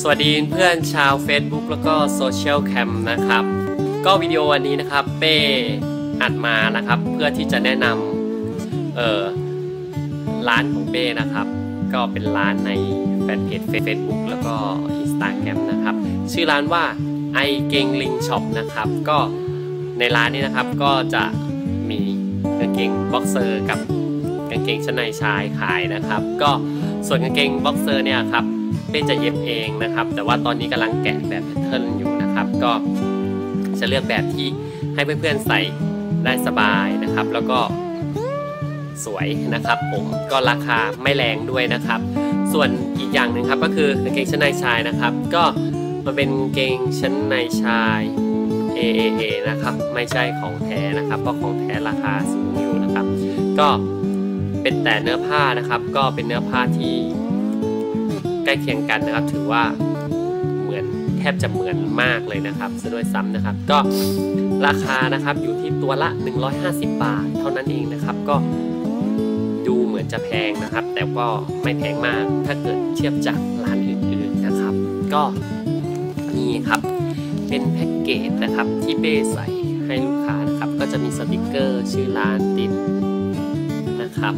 สวัสดีเพื่อนชาว Facebook แล้วก็โซเชียลแคมนะครับ ก็วิดีโอวันนี้นะครับเป้อัดมานะครับ เพื่อที่จะแนะนำเออร้านของเป้นะครับ ก็เป็นร้านในแฟนเพจ Facebook แล้วก็ Instagram นะครับ ชื่อร้านว่าไอเกงลิงช็อปนะครับ ก็ในร้านนี้นะครับก็จะมีกางเกงบ็อกเซอร์กับกางเกงชั้นในชายขายนะครับ ก็ส่วนกางเกงบ็อกเซอร์เนี่ยครับ เป้จะเย็บเองนะครับ แต่ว่าตอนนี้กำลังแกะแบบแพทเทิร์นอยู่นะครับ ก็จะเลือกแบบที่ให้เพื่อนๆใส่ได้สบายนะครับ แล้วก็สวยนะครับผมก็ราคาไม่แรงด้วยนะครับ ส่วนอีกอย่างหนึ่งครับก็คือกางเกงชั้นในชายนะครับ ก็มันเป็นเกงชั้นในชาย AAA นะครับ ไม่ใช่ของแท้นะครับ เพราะของแท้ราคาสูงอยู่นะครับ ก็เป็นแต่เนื้อผ้านะครับ ก็เป็นเนื้อผ้าที่ ใกล้เคียงกันนะครับ ถือว่าเหมือนแทบจะเหมือนมากเลยนะครับซะด้วยซ้ำนะครับ ก็ราคานะครับอยู่ที่ตัวละ 150 บาท เท่านั้นเองนะครับก็ดูเหมือนจะแพงนะครับ แต่ก็ไม่แพงมากถ้าเกิดเทียบจากร้านอื่นๆนะครับ ก็นี่ครับเป็นแพ็กเกจนะครับที่เป้ใส่ให้ลูกค้านะครับ ก็จะมีสติกเกอร์ชื่อร้านติดนะครับ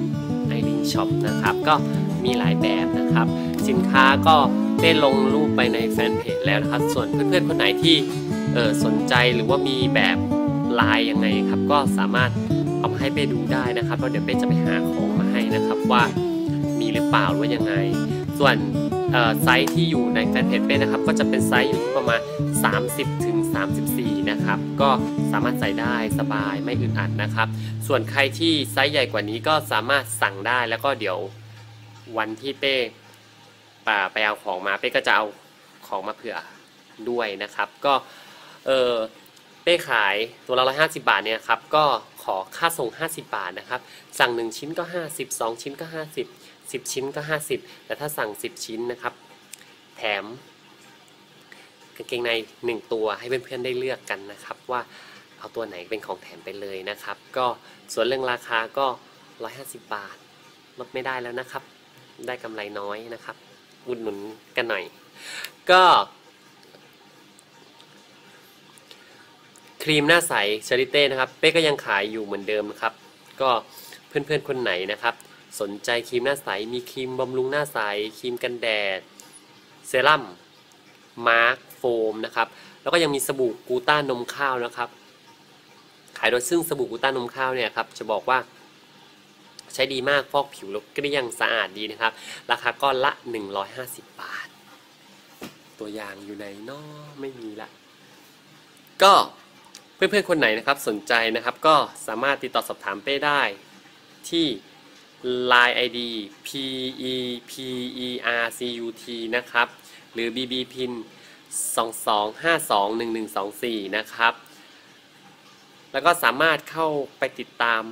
ไอริงช็อปนะครับ ก็ มีหลายแบบนะครับ สินค้าก็ได้ลงรูปไปในแฟนเพจแล้วนะครับ ส่วนเพื่อนๆคนไหนที่เออสนใจหรือว่ามีแบบลายยังไงครับ ก็สามารถเอามาให้เป้ดูได้นะครับแล้วเดี๋ยวเป้จะไปหาของมาให้นะครับว่ามีหรือเปล่าหรือว่ายังไง ส่วนไซส์ที่อยู่ในแฟนเพจเป้นะครับ ก็จะเป็นไซส์อยู่ที่ประมาณ 30ถึง34 นะครับ ก็สามารถใส่ได้สบายไม่อึดอัดนะครับ ส่วนใครที่ไซส์ใหญ่กว่านี้ก็สามารถสั่งได้แล้วก็เดี๋ยว วันที่เป้ไปเอาของมาเป้ก็จะเอาของมาเผื่อด้วยนะครับ ก็เออเป้ขายตัวละร้อยห้าสิบาทเนี่ยครับก็ขอค่าส่ง 50 บาทนะครับ สั่ง 1 ชิ้นก็ 50 2 ชิ้นก็ 50 10 ชิ้นก็ 50 แต่ถ้าสั่ง 10 ชิ้นนะครับ แถมกางเกงใน 1 ตัวให้เพื่อนๆได้เลือกกันนะครับ ว่าเอาตัวไหนเป็นของแถมไปเลยนะครับ ก็ส่วนเรื่องราคาก็ 150 บาทลดไม่ได้แล้วนะครับ ได้กำไรน้อยนะครับอุดหนุนกันหน่อย ก็ครีมหน้าใสชาริเต้นะครับ เป้ก็ยังขายอยู่เหมือนเดิมนะครับ ก็เพื่อนๆคนไหนนะครับ สนใจครีมหน้าใส มีครีมบำรุงหน้าใส ครีมกันแดด เซรั่ม มาร์คโฟมนะครับ แล้วก็ยังมีสบู่กูต้านมข้าวนะครับ ขายโดยซึ่งสบู่กูต้านมข้าวเนี่ยครับ จะบอกว่า ใช้ดีมากฟอกผิวแล้วเกลี้ยงสะอาดดีนะครับ ราคาก้อนละ 150 บาท ตัวอย่างอยู่ในนอไม่มีละ ก็เพื่อนๆคนไหนนะครับสนใจนะครับก็สามารถติดต่อสอบถามเป้ได้ที่ Line ID p e p e r c u t นะครับ หรือ bb pin 22521124 นะครับ แล้วก็สามารถเข้าไปติดตาม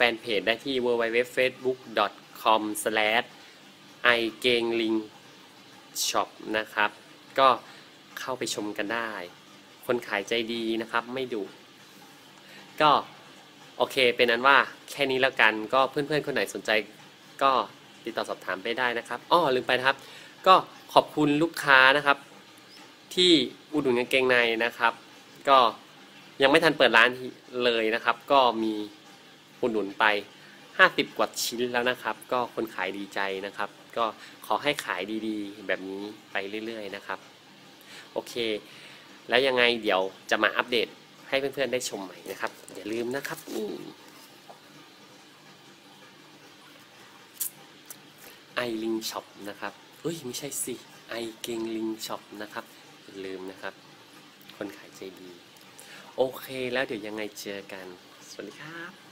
ฟนเพจได้ที่ www.facebook.com i g e n g l i n g shop นะครับ ก็เข้าไปชมกันได้ คนขายใจดีนะครับไม่ดุก็โอเคเป็นนั้นว่าแค่นี้แล้วกันก็เพื่อนๆ คนไหนสนใจก็ติดต่อสอบถามไปได้นะครับอ้อลืมไปนะครับ ก็ขอบคุณลูกค้านะครับ ที่อุดหนุนกางเกงในนะครับ ก็ยังไม่ทันเปิดร้านเลยนะครับ ก็มี อุดหนุนไป 50 กว่าชิ้นแล้วนะครับ ก็คนขายดีใจนะครับ ก็ขอให้ขายดีๆ แบบนี้ไปเรื่อยๆนะครับ โอเค แล้วยังไงเดี๋ยวจะมาอัปเดตให้เพื่อนๆได้ชมใหม่นะครับ อย่าลืมนะครับนี่ไอลิงช็อปนะครับเอ้ยไม่ใช่สิไอเกงลิงช็อปนะครับอย่าลืมนะครับ คนขายใจดี โอเคแล้วเดี๋ยวยังไงเจอกัน สวัสดีครับ